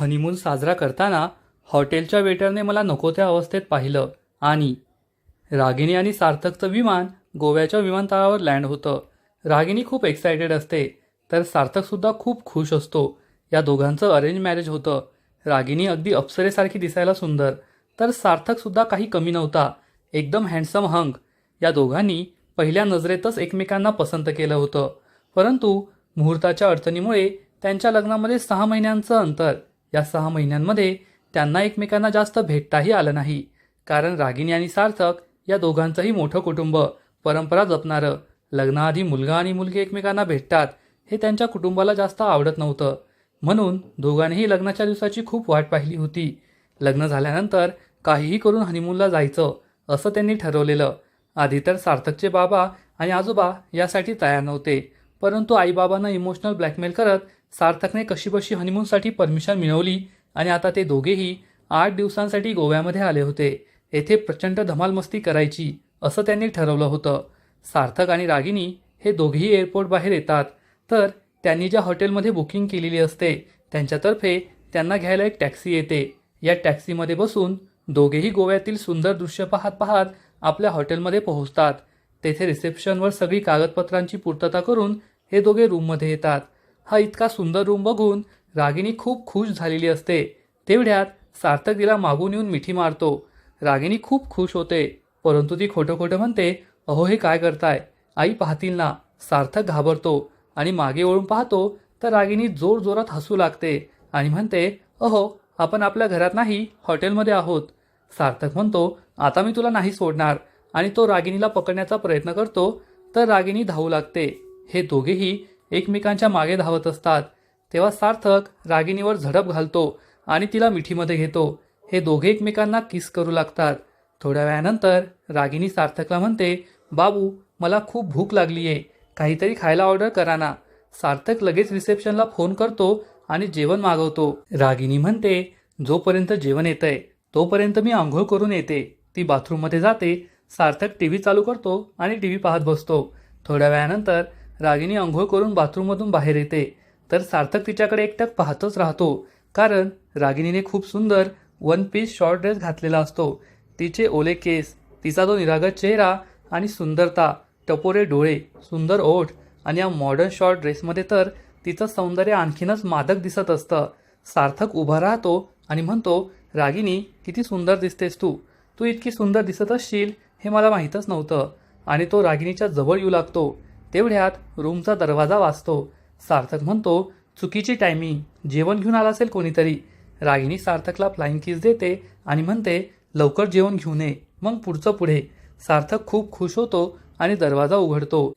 Honeymoon साजरा करताना हॉटेलच्या वेटरने मला नको त्या अवस्थेत पाहिलं आणि रागिनी आणि सार्थकचं विमान गोव्याच्या विमानतळावर लँड होतं. रागिनी खूप एक्सायटेड असते तर सार्थकसुद्धा खूप खुश असतो. या दोघांचं अरेंज मॅरेज होतं. रागिनी अगदी अप्सरेसारखी दिसायला सुंदर तर सार्थकसुद्धा काही कमी नव्हता. एकदम हँडसम हंग या दोघांनी पहिल्या नजरेतच एकमेकांना पसंत केलं होतं. परंतु मुहूर्ताच्या अडचणीमुळे त्यांच्या लग्नामध्ये सहा महिन्यांचं अंतर या सहा महिन्यांमध्ये त्यांना एकमेकांना जास्त भेटताही आलं नाही. कारण रागिनी आणि सार्थक या दोघांचंही मोठं कुटुंब परंपरा जपणारं लग्नाआधी मुलगा आणि मुलगी एकमेकांना भेटतात हे त्यांच्या कुटुंबाला जास्त आवडत नव्हतं. म्हणून दोघांनीही लग्नाच्या दिवसाची खूप वाट पाहिली होती. लग्न झाल्यानंतर काहीही करून हनीमूनला जायचं असं त्यांनी ठरवलेलं. आधी तर सार्थकचे बाबा आणि आजोबा यासाठी तयार नव्हते परंतु आईबाबांना इमोशनल ब्लॅकमेल करत सार्थकने कशीबशी हनीमूनसाठी परमिशन मिळवली आणि आता ते दोघेही आठ दिवसांसाठी गोव्यामध्ये आले होते. येथे प्रचंड धमालमस्ती करायची असं त्यांनी ठरवलं होतं. सार्थक आणि रागिनी हे दोघेही एअरपोर्ट बाहेर येतात. तर त्यांनी ज्या हॉटेलमध्ये बुकिंग केलेली असते त्यांच्यातर्फे त्यांना घ्यायला एक टॅक्सी येते. या टॅक्सीमध्ये बसून दोघेही गोव्यातील सुंदर दृश्य पाहत पाहत आपल्या हॉटेलमध्ये पोहोचतात. तेथे रिसेप्शनवर सगळी कागदपत्रांची पूर्तता करून हे दोघे रूममध्ये येतात. हा इतका सुंदर रूम बघून रागिनी खूप खुश झालेली असते. तेवढ्यात सार्थक तिला मागून येऊन मिठी मारतो. रागिनी खूप खुश होते परंतु ती खोटं खोटं म्हणते अहो हे काय करताय? आई पाहतील ना. सार्थक घाबरतो आणि मागे वळून पाहतो तर रागिनी जोर जोरात हसू लागते आणि म्हणते अहो आपण आपल्या घरात नाही हॉटेलमध्ये आहोत. सार्थक म्हणतो आता मी तुला नाही सोडणार. आणि तो रागिनीला पकडण्याचा प्रयत्न करतो तर रागिनी धावू लागते. हे दोघेही एकमेकांच्या मागे धावत असतात. तेव्हा सार्थक रागिणीवर झडप घालतो आणि तिला मिठीमध्ये घेतो. हे दोघे एकमेकांना किस करू लागतात. थोड्या वेळानंतर रागिनी सार्थकला म्हणते बाबू मला खूप भूक लागली आहे काहीतरी खायला ऑर्डर करा ना. सार्थक लगेच रिसेप्शनला फोन करतो आणि जेवण मागवतो. रागिनी म्हणते जोपर्यंत जेवण येतंय तोपर्यंत मी आंघोळ करून येते. ती बाथरूममध्ये जाते. सार्थक टी व्ही चालू करतो आणि टी व्ही पाहत बसतो. थोड्या वेळानंतर रागिनी आंघोळ करून बाथरूममधून बाहेर येते. तर सार्थक तिच्याकडे एकटक पाहतच राहतो. कारण रागिनीने खूप सुंदर वन पीस शॉर्ट ड्रेस घातलेला असतो. तिचे ओले केस तिचा तो निरागत चेहरा आणि सुंदरता टपोरे डोळे सुंदर ओठ आणि या मॉडर्न शॉर्ट ड्रेसमध्ये तर तिचं सौंदर्य आणखीनच मादक दिसत असतं. सार्थक उभा राहतो आणि म्हणतो रागिनी किती सुंदर दिसतेस तू. तू इतकी सुंदर दिसत असशील हे मला माहीतच नव्हतं. आणि तो रागिनीच्या जवळ येऊ लागतो. तेवढ्यात रूमचा दरवाजा वाचतो सार्थक म्हणतो चुकीची टायमिंग जेवण घेऊन आला असेल कोणीतरी. रागिनी सार्थकला फ्लाईंग किस देते आणि म्हणते लवकर जेवण घेऊन ये. मग पुढचं पुढे. सार्थक खूप खुश होतो आणि दरवाजा उघडतो.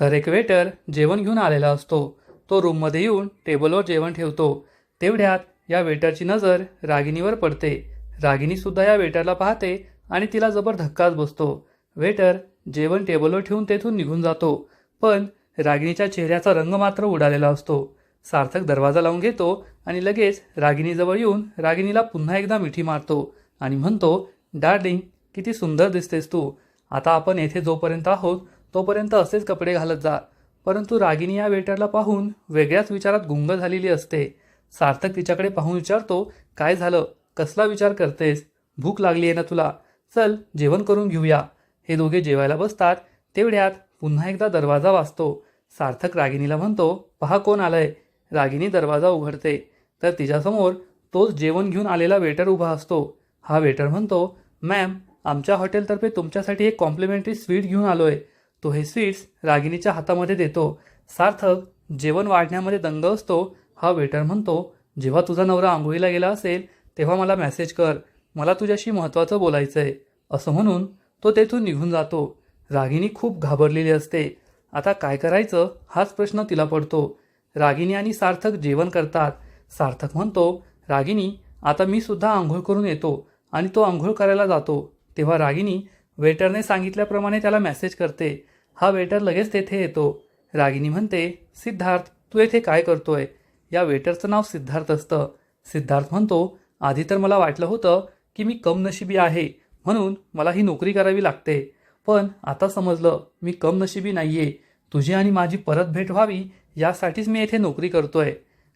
तर एक वेटर जेवण घेऊन आलेला असतो. तो रूममध्ये येऊन टेबलवर जेवण ठेवतो. तेवढ्यात या वेटरची नजर रागिनीवर पडते. रागिनीसुद्धा या वेटरला पाहते आणि तिला जबर धक्काच बसतो. वेटर जेवण टेबलवर ठेवून तेथून निघून जातो. पण रागिणीच्या चेहऱ्याचा रंग मात्र उडालेला असतो. सार्थक दरवाजा लावून घेतो आणि लगेच रागिणीजवळ येऊन रागिणीला पुन्हा एकदा मिठी मारतो आणि म्हणतो डार्लिंग किती सुंदर दिसतेस तू. आता आपण येथे जोपर्यंत आहोत तोपर्यंत असेच कपडे घालत जा परंतु रागिनी या वेटरला पाहून वेगळ्याच विचारात गुंग झालेली असते. सार्थक तिच्याकडे पाहून विचारतो काय झालं? कसला विचार करतेस? भूक लागली आहे ना तुला. चल जेवण करून घेऊया. हे दोघे जेवायला बसतात. तेवढ्यात पुन्हा एकदा दरवाजा वाजतो सार्थक रागिणीला म्हणतो पहा कोण आलंय? रागिनी दरवाजा उघडते. तर तिच्यासमोर तोच जेवण घेऊन आलेला वेटर उभा असतो. हा वेटर म्हणतो मॅम आमच्या हॉटेलतर्फे तुमच्यासाठी एक कॉम्प्लिमेंटरी स्वीट घेऊन आलो आहे तो हे स्वीट्स रागिनीच्या हातामध्ये देतो. सार्थक जेवण वाढण्यामध्ये दंग असतो. हा वेटर म्हणतो जेव्हा तुझा नवरा आंघोळीला गेला असेल तेव्हा मला मेसेज कर. मला तुझ्याशी महत्त्वाचं बोलायचं आहे असं म्हणून तो तेथून निघून जातो. रागिनी खूप घाबरलेली असते. आता काय करायचं? हाच प्रश्न तिला पडतो. रागिनी आणि सार्थक जेवण करतात. सार्थक म्हणतो रागिनी आता मी सुद्धा आंघोळ करून येतो आणि तो आंघोळ करायला जातो. तेव्हा रागिनी वेटरने सांगितल्याप्रमाणे त्याला मेसेज करते. हा वेटर लगेच तेथे येतो. रागिनी म्हणते सिद्धार्थ तू येथे काय करतोय? या वेटरचं नाव सिद्धार्थ असतं. सिद्धार्थ म्हणतो आधी तर मला वाटलं होतं की मी कमनशिबी आहे म्हणून मला ही नोकरी करावी लागते. पण आता समजलं मी कमनशिबी नाहीये. तुझी आणि माझी परत भेट व्हावी यासाठीच मी येथे नोकरी करतोय.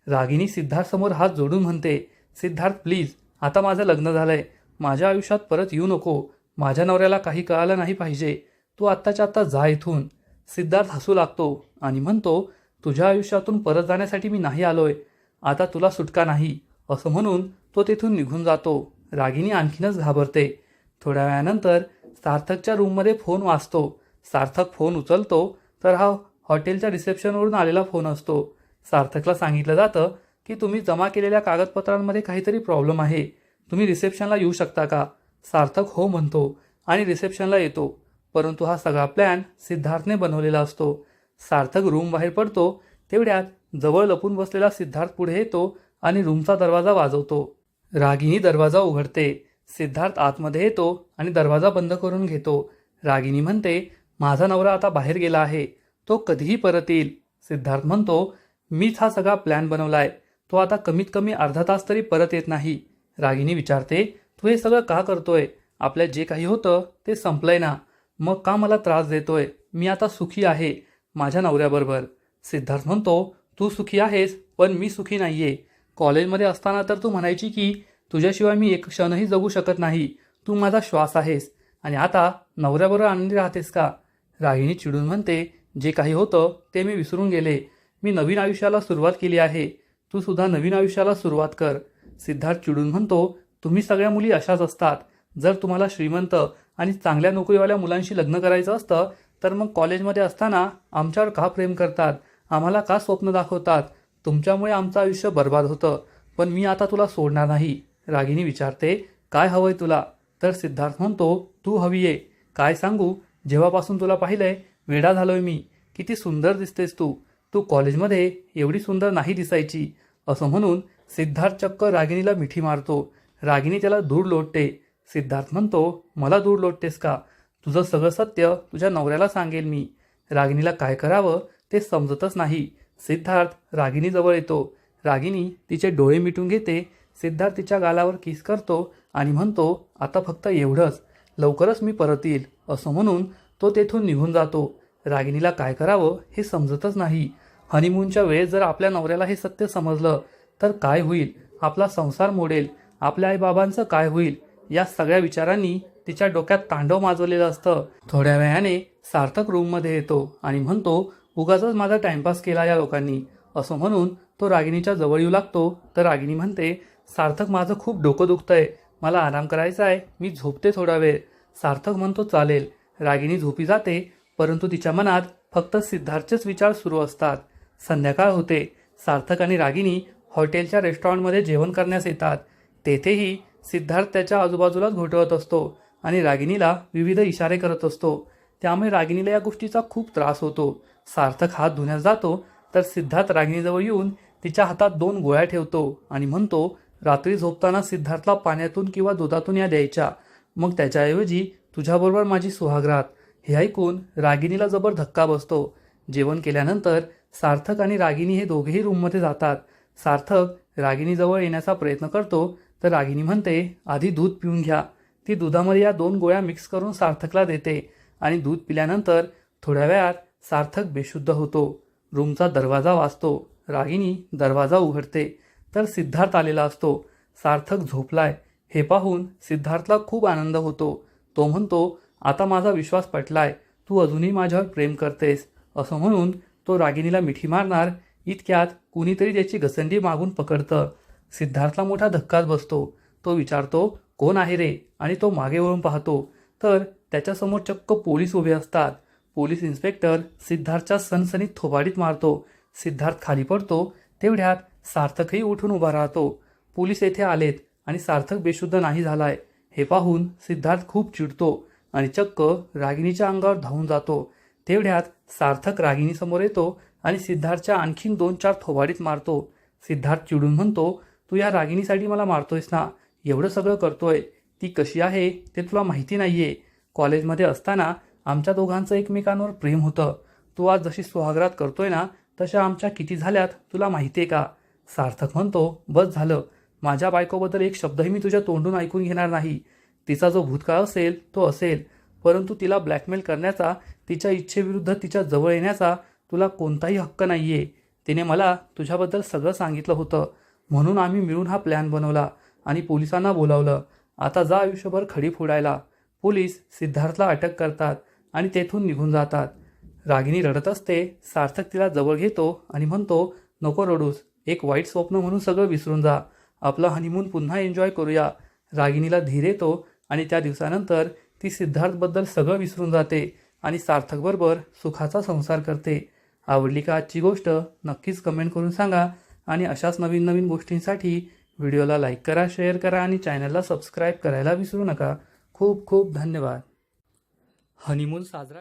रागिनी सिद्धार्थसमोर हात जोडून म्हणते सिद्धार्थ प्लीज आता माझं लग्न झालंय. माझ्या आयुष्यात परत येऊ नको. माझ्या नवऱ्याला काही कळालं नाही पाहिजे. तू आत्ताच्या आत्ता जा इथून. सिद्धार्थ हसू लागतो आणि म्हणतो तुझ्या आयुष्यातून परत जाण्यासाठी मी नाही आलोय. आता तुला सुटका नाही. असं म्हणून तो तिथून निघून जातो. रागिनी आणखीनच घाबरते. थोड्या वेळानंतर सार्थकच्या रूममध्ये फोन वाचतो सार्थक फोन उचलतो तर हा हॉटेलच्या रिसेप्शनवरून आलेला फोन असतो. सार्थकला सांगितलं जातं की तुम्ही जमा केलेल्या कागदपत्रांमध्ये काहीतरी प्रॉब्लेम आहे. तुम्ही रिसेप्शनला येऊ शकता का? सार्थक हो म्हणतो आणि रिसेप्शनला येतो. परंतु हा सगळा प्लॅन सिद्धार्थने बनवलेला असतो. सार्थक रूम बाहेर पडतो तेवढ्यात जवळ लपून बसलेला सिद्धार्थ पुढे येतो आणि रूमचा दरवाजा वाजवतो. रागिनी दरवाजा उघडते. सिद्धार्थ आतमध्ये येतो आणि दरवाजा बंद करून घेतो. रागिनी म्हणते माझा नवरा आता बाहेर गेला आहे. तो कधीही परत येईल सिद्धार्थ म्हणतो मीच हा सगळा प्लॅन बनवलाय. तो आता कमीत कमी अर्धा तास तरी परत येत नाही. रागिनी विचारते तू हे सगळं का करतोय? आपल्या जे काही होतं ते संपलंय ना? मग का मला त्रास देतोय? मी आता सुखी आहे माझ्या नवऱ्याबरोबर. सिद्धार्थ म्हणतो तू सुखी आहेस पण मी सुखी नाहीये. कॉलेजमध्ये असताना तर तू म्हणायची की तुझ्याशिवाय मी एक क्षणही जगू शकत नाही. तू माझा श्वास आहेस. आणि आता नवऱ्याबरोबर आनंदी राहतेस का? राहिणी चिडून म्हणते जे काही होतं ते मी विसरून गेले. मी नवीन आयुष्याला सुरुवात केली आहे. तू सुद्धा नवीन आयुष्याला सुरुवात कर. सिद्धार्थ चिडून म्हणतो तुम्ही सगळ्या मुली अशाच असतात. जर तुम्हाला श्रीमंत आणि चांगल्या नोकरीवाल्या मुलांशी लग्न करायचं असतं तर मग कॉलेजमध्ये असताना आमच्यावर का प्रेम करतात? आम्हाला का स्वप्न दाखवतात? तुमच्यामुळे आमचं आयुष्य बर्बाद होतं. पण मी आता तुला सोडणार नाही. रागिनी विचारते काय हवंय तुला? तर सिद्धार्थ म्हणतो तू हवी आहे काय सांगू? जेव्हापासून तुला पाहिलंय वेडा झालोय मी. किती सुंदर दिसतेस तू. तू कॉलेजमध्ये एवढी सुंदर नाही दिसायची. असं म्हणून सिद्धार्थ चक्क रागिणीला मिठी मारतो. रागिणी त्याला दूर लोटते. सिद्धार्थ म्हणतो मला दूर लोटतेस का? तुझं सगळं सत्य तुझ्या नवऱ्याला सांगेल मी. रागिणीला काय करावं ते समजतच नाही. सिद्धार्थ रागिणीजवळ येतो. रागिणी तिचे डोळे मिटून घेते. सिद्धार्थ तिच्या गालावर किस करतो आणि म्हणतो आता फक्त एवढंच. लवकरच मी परत येईल असं म्हणून तो तेथून निघून जातो. रागिणीला काय करावं हे समजतच नाही. हनीमूनच्या वेळेस जर आपल्या नवऱ्याला हे सत्य समजलं तर काय होईल? आपला संसार मोडेल. आपल्या आईबाबांचं काय होईल? या सगळ्या विचारांनी तिच्या डोक्यात तांडव माजवलेलं असतं. थोड्या वेळाने सार्थक रूममध्ये येतो आणि म्हणतो उगाच माझा टाइमपास केला या लोकांनी. असं म्हणून तो रागिणीच्या जवळ येऊ लागतो. तर रागिणी म्हणते सार्थक माझं खूप डोकं दुखतंय. मला आराम करायचा आहे. मी झोपते थोडा वेळ. सार्थक म्हणतो चालेल. रागिनी झोपी जाते परंतु तिच्या मनात फक्त सिद्धार्थचेच विचार सुरू असतात. संध्याकाळ होते. सार्थक आणि रागिनी हॉटेलच्या रेस्टॉरंटमध्ये जेवण करण्यास येतात. तेथेही सिद्धार्थ त्याच्या आजूबाजूलाच घोटवत असतो आणि रागिनीला विविध इशारे करत असतो. त्यामुळे रागिनीला या गोष्टीचा खूप त्रास होतो. सार्थक हात धुण्यास जातो तर सिद्धार्थ रागिनीजवळ येऊन तिच्या हातात दोन गोळ्या ठेवतो आणि म्हणतो रात्री झोपताना सिद्धार्थला पाण्यातून किंवा दुधातून या द्यायच्या. मग त्याच्याऐवजी तुझ्याबरोबर माझी सुहागरात. हे ऐकून रागिणीला जबर धक्का बसतो. जेवण केल्यानंतर सार्थक आणि रागिनी हे दोघेही रूममध्ये जातात. सार्थक रागिणीजवळ येण्याचा प्रयत्न करतो. तर रागिनी म्हणते आधी दूध पिऊन घ्या. ती दुधामध्ये या दोन गोळ्या मिक्स करून सार्थकला देते आणि दूध पिल्यानंतर थोड्या वेळात सार्थक बेशुद्ध होतो. रूमचा दरवाजा वाजतो. रागिनी दरवाजा उघडते. तर सिद्धार्थ आलेला असतो. सार्थक झोपलाय. हे पाहून सिद्धार्थला खूप आनंद होतो. तो म्हणतो आता माझा विश्वास पटलाय. तू अजूनही माझ्यावर प्रेम करतेस. असं म्हणून तो रागिनीला मिठी मारणार. इतक्यात कुणीतरी त्याची घसंडी मागून पकडतं. सिद्धार्थला मोठा धक्काच बसतो. तो विचारतो कोण आहे रे? आणि तो मागे वळून पाहतो. तर त्याच्यासमोर चक्क पोलीस उभे असतात. पोलीस इन्स्पेक्टर सिद्धार्थच्या सनसनीत थोबाडीत मारतो. सिद्धार्थ खाली पडतो. तेवढ्यात सार्थकही उठून उभा राहतो. पोलीस येथे आलेत आणि सार्थक बेशुद्ध नाही झालाय. हे पाहून सिद्धार्थ खूप चिडतो आणि चक्क रागिणीच्या अंगावर धावून जातो. तेवढ्यात सार्थक रागिणीसमोर येतो आणि सिद्धार्थच्या आणखीन दोन चार थोबाडीत मारतो. सिद्धार्थ चिडून म्हणतो तू या रागिणीसाठी मला मारतोयस ना? एवढं सगळं करतोय. ती कशी आहे ते तुला माहिती नाहीये. कॉलेजमध्ये असताना आमच्या दोघांचं एकमेकांवर प्रेम होतं. तू आज जशी सुहागरात करतोय ना तशा आमच्या किती झाल्यात तुला माहिती आहे का? सार्थक म्हणतो बस झालं. माझ्या बायकोबद्दल एक शब्दही मी तुझ्या तोंडून ऐकून घेणार नाही. तिचा जो भूतकाळ असेल तो असेल. परंतु तिला ब्लॅकमेल करण्याचा तिच्या इच्छेविरुद्ध तिच्या जवळ येण्याचा तुला कोणताही हक्क नाही आहे तिने मला तुझ्याबद्दल सगळं सांगितलं होतं. म्हणून आम्ही मिळून हा प्लॅन बनवला आणि पोलिसांना बोलावलं. आता जा आयुष्यभर खडी फोडायला. पोलीस सिद्धार्थला अटक करतात आणि तेथून निघून जातात. रागिनी रडत असते सार्थक तिला जवळ घेतो आणि म्हणतो नको रडूस एक वाईट स्वप्न म्हणून सगळं विसरून जा. आपला हनीमून पुन्हा एन्जॉय करूया. रागिनीला धीर येतो आणि त्या दिवसानंतर ती सिद्धार्थबद्दल सगळं विसरून जाते आणि सार्थकबरोबर सुखाचा संसार करते. आवडली का आजची गोष्ट? नक्कीच कमेंट करून सांगा आणि अशाच नवीन नवीन गोष्टींसाठी व्हिडिओला लाईक करा शेअर करा आणि चॅनलला सबस्क्राईब करायला विसरू नका. खूप खूप धन्यवाद. हनीमून साजरा